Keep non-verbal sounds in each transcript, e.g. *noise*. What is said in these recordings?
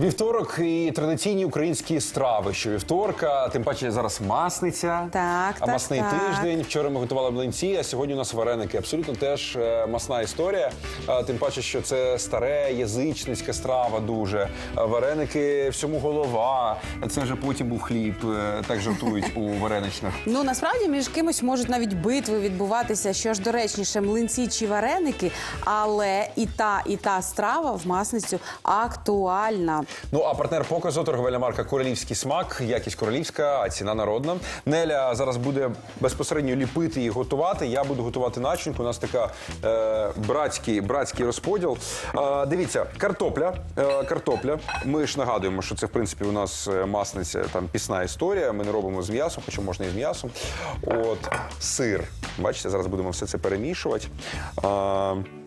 Вівторок і традиційні українські страви. Що вівторка, тим паче зараз масниця. Так, а так, масний так. тиждень. Вчора ми готували млинці, а сьогодні у нас вареники. Абсолютно теж е, масна історія. Тим паче, що це старе, язичницька страва дуже. Вареники всьому голова. Це вже потім був хліб. е, Так жартують у вареничних. *laughs* Ну насправді між кимось можуть навіть битви відбуватися, що ж доречніше, млинці чи вареники, але і та, і та страва в масницю актуальна. Ну а партнер показу торговельна марка Королівський смак, якість королівська, а ціна народна. Неля зараз буде безпосередньо ліпити і готувати. Я буду готувати начинку. У нас така е, братський, братський розподіл. Е, дивіться, картопля. Е, картопля. Ми ж нагадуємо, що це в принципі у нас е, масниця там пісна історія. Ми не робимо з м'ясом, хоча можна і з м'ясом. От сир. Бачите, зараз будемо все це перемішувати. Е,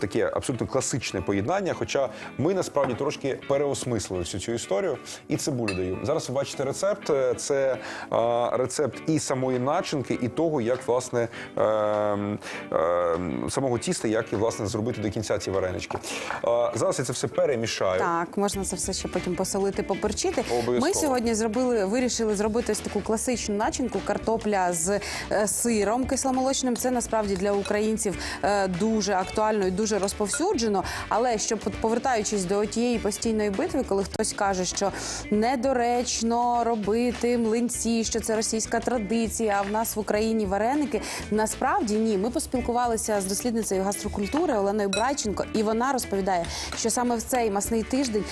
таке абсолютно класичне поєднання. Хоча ми насправді трошки переосмислили всю цю історію і цибулю даю. Зараз ви бачите рецепт. Е, Це е, рецепт і самої начинки, і того, як власне е, е, самого тіста, як і власне зробити до кінця ці варенички. Е, зараз я це все перемішаю. Так, можна це все ще потім посолити, поперчити. Обов'язково. Ми сьогодні зробили, вирішили зробити ось таку класичну начинку картопля з е, сиром кисломолочним. Це насправді для українців е, дуже актуально і дуже розповсюджено. Але щоб повертаючись до тієї постійної битви, коли хтось каже, що недоречно робити млинці, що це російська традиція, а в нас в Україні вареники. Насправді ні. Ми поспілкувалися з дослідницею гастрокультури Оленою Брайченко, і вона розповідає, що саме в цей масний тиждень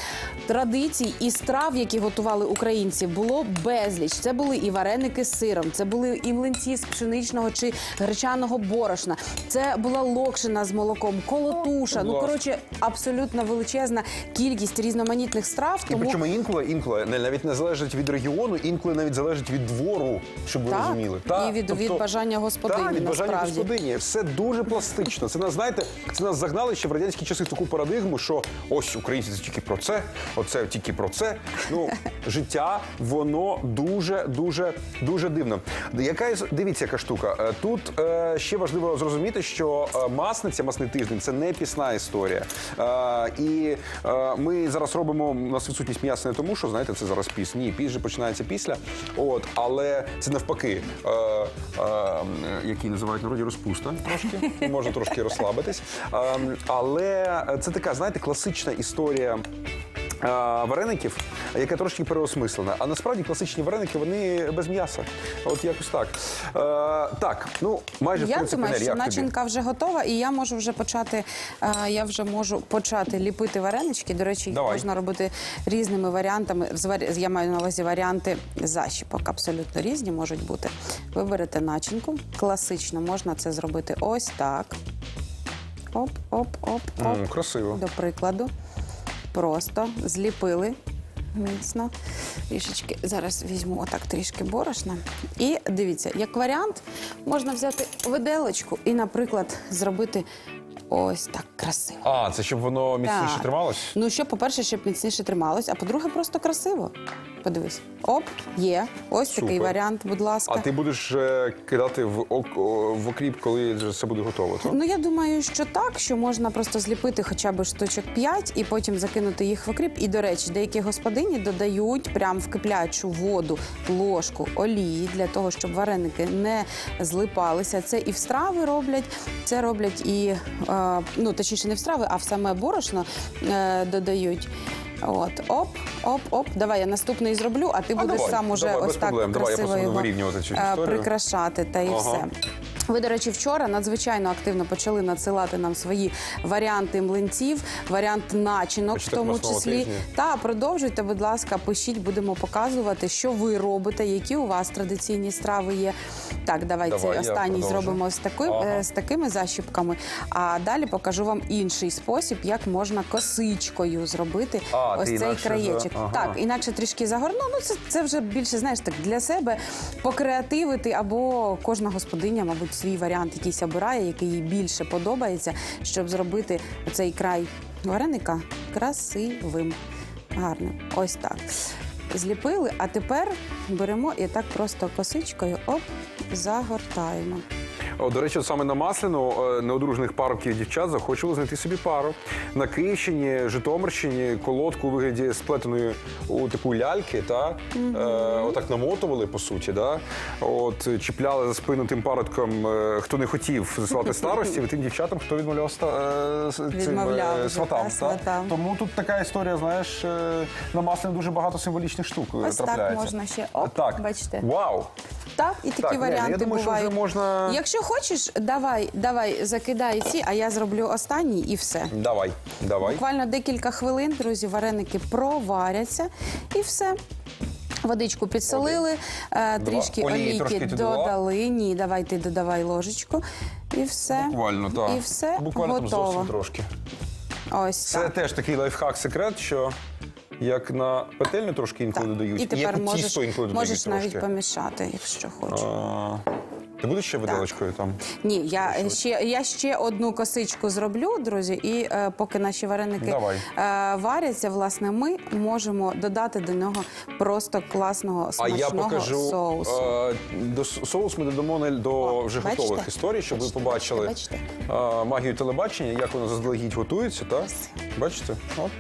традицій і страв, які готували українці, було безліч. Це були і вареники з сиром, це були і млинці з пшеничного чи гречаного борошна. Це була локшина з молоком, колотуша. Ну коротше, абсолютно величезна кількість різноманітних страв. І Тому причому інколи, інколи Нель, навіть не залежить від регіону, інколи навіть залежить від двору, щоб ви Так, розуміли. тобто і від- від бажання господині, Так, від бажання насправді. господині. Все дуже пластично. Це нас, знаєте, це нас загнали ще в радянські часи в таку парадигму, що ось українці це тільки про це, оце тільки про це. Ну, *laughs* життя, воно дуже, дуже, дуже дивно. Яка із- дивіться, яка штука. Е, Тут е, ще важливо зрозуміти, що е, масниця, масний тиждень це не пісна історія. Е, і е, ми зараз робимо у нас відсутність м'яса не тому, що знаєте, це зараз піс. Ні, піс же починається після. От, але це навпаки, е, е, який називають народі розпуста трошки. Можна трошки розслабитись. Е, але це така, знаєте, класична історія. Вареників, яка трошки переосмислена. А насправді класичні вареники вони без м'яса. От якось так. Е, так, ну майже в Я принципі, думаю, Нель, що як тобі? начинка вже готова, і я можу вже почати. е, я вже можу почати ліпити варенички. До речі, їх Давай. можна робити різними варіантами. З варі- Я маю на увазі варіанти защіпок, абсолютно різні можуть бути. Виберете начинку. Класично можна це зробити ось так. Оп, оп, оп, оп. М, красиво. До прикладу. Просто зліпили міцно. Трішечки зараз візьму отак трішки борошна. І дивіться, як варіант, можна взяти виделочку і, наприклад, зробити ось так красиво. А, це щоб воно міцніше Так. трималось? Ну, що, по-перше, щоб міцніше трималось, а по-друге, просто красиво. Подивись. Оп, є. Ось такий варіант, будь ласка. А ти будеш е, кидати в, ок, о, в окріп, коли вже все буде готово, так? Ну я думаю, що так, що можна просто зліпити хоча б штучок 5 і потім закинути їх в окріп. І до речі, деякі господині додають прямо в киплячу воду ложку олії для того, щоб вареники не злипалися. Це і в страви роблять, це роблять і е, ну точніше не в страви, а в саме борошно е, додають. От, оп, оп, оп. Давай я наступний зроблю, а ти А, будеш давай, сам уже давай, ось без так проблем. Давай, я красиво просто буду його вирівнювати цю е, історію. прикрашати та і Ага. все. Ви, до речі, вчора надзвичайно активно почали надсилати нам свої варіанти млинців, варіант начинок, в тому числі. Та продовжуйте, будь ласка, пишіть, будемо показувати, що ви робите, які у вас традиційні страви є. Так, давай, Давай, цей останній зробимо з, таким, Ага. е, з такими защіпками. А далі покажу вам інший спосіб, як можна косичкою зробити А, ось цей краєчок. ага. Так, інакше трішки загорну. Ну це, це вже більше знаєш так для себе покреативити, або кожна господиня, мабуть, свій варіант якийсь обирає, який їй більше подобається, щоб зробити цей край вареника красивим. Гарним. Ось так. Зліпили, а тепер беремо і так просто косичкою оп, загортаємо. О, до речі, саме на Масляну е, неодружених парубків дівчат захочили знайти собі пару. На Київщині, Житомирщині колодку у вигляді сплетеної у таку ляльки, та е, отак намотували по суті. Да? От е, чіпляли за спину тим парубкам, е, хто не хотів засилати старості, і тим дівчатам, хто відмовляв ста, е, цим, Відмовляв е, сватам. та, та? сватам. Тому тут така історія, знаєш, е, на Масляну дуже багато символічних штук е, Ось так можна ще. Оп, так. бачите. Вау! Так, і такі Так, Лена, варіанти я думаю, що бувають. вже можна- Якщо хочеш, давай, давай, закидай ці, а я зроблю останній і все. Давай, давай. Буквально декілька хвилин, друзі, вареники проваряться і все. Водичку підсолили, е, трішки Олії трошки олійки ти додала? додали. Ні, давай ти додавай ложечку. І все. Буквально, так. І все Буквально там готово. зовсім трошки. Ось Це так. теж такий лайфхак секрет, що як на петельню трошки інколи так. додають, І тепер як можеш, тісто інколи додають можеш навіть помішати, якщо хочеш. А, Ти будеш ще виделочкою там? Ні, я ще, я ще одну косичку зроблю, друзі, і е, поки наші вареники Давай. е, варяться, власне, ми можемо додати до нього просто класного А смачного я покажу соусу. е, до с- соус. Ми додамо не до О, вже бачите? готових історій, щоб Бачите, ви побачили бачите, е, магію телебачення, як воно заздалегідь готується. Так? Бачите? От.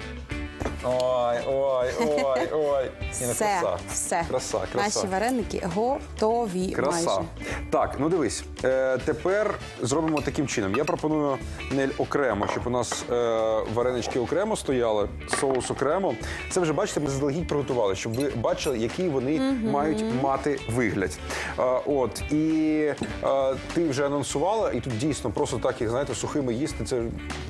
Ой, ой, ой, ой. Все, краса. все. Краса, краса. Наші вареники готові Краса. майже. Так, ну дивись. Е, тепер зробимо таким чином. Я пропоную Нель окремо, щоб у нас е, варенички окремо стояли, соус окремо. Це вже бачите, ми заздалегідь приготували, щоб ви бачили, який вони мають мати вигляд. Е, от і е, ти вже анонсувала, і тут дійсно просто так їх знаєте, сухими їсти. Це,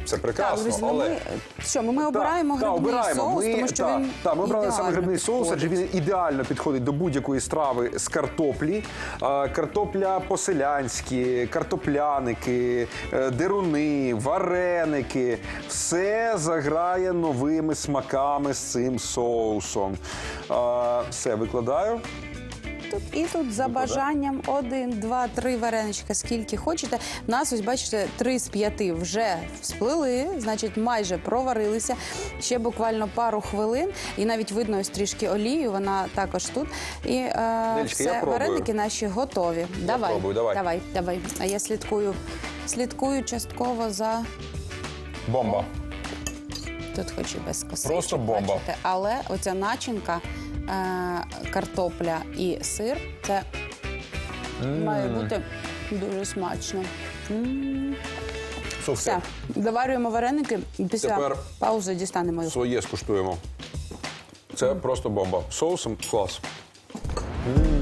це Так, прекрасно. друзі, ну але ми, що, ми, ми обираємо так, грибний обираємо. Соус, ми, тому що та, він та, ми брали саме грибний соус, адже він ідеально підходить до будь-якої страви з картоплі. А, Картопля по-селянськи, картопляники, е, деруни, вареники. Все заграє новими смаками з цим соусом. А, Все, викладаю. Тут і тут за бажанням один, два, три вареничка, скільки хочете. У нас, ось бачите, три з п'яти вже сплили, значить, майже проварилися. Ще буквально пару хвилин, і навіть видно ось трішки олію, вона також тут. І е, Нелечка, я все, пробую. вареники наші готові. давай, пробую, давай. давай, давай. А я слідкую, слідкую частково за Бомба. Тут хоч і без косичок, Просто бомба. бачите, але оця начинка, картопля і сир, це має бути дуже смачно. М. Все, Все, доварюємо вареники після Тепер паузи дістанемо їх. своє скуштуємо. Це просто бомба. Соусом клас. М.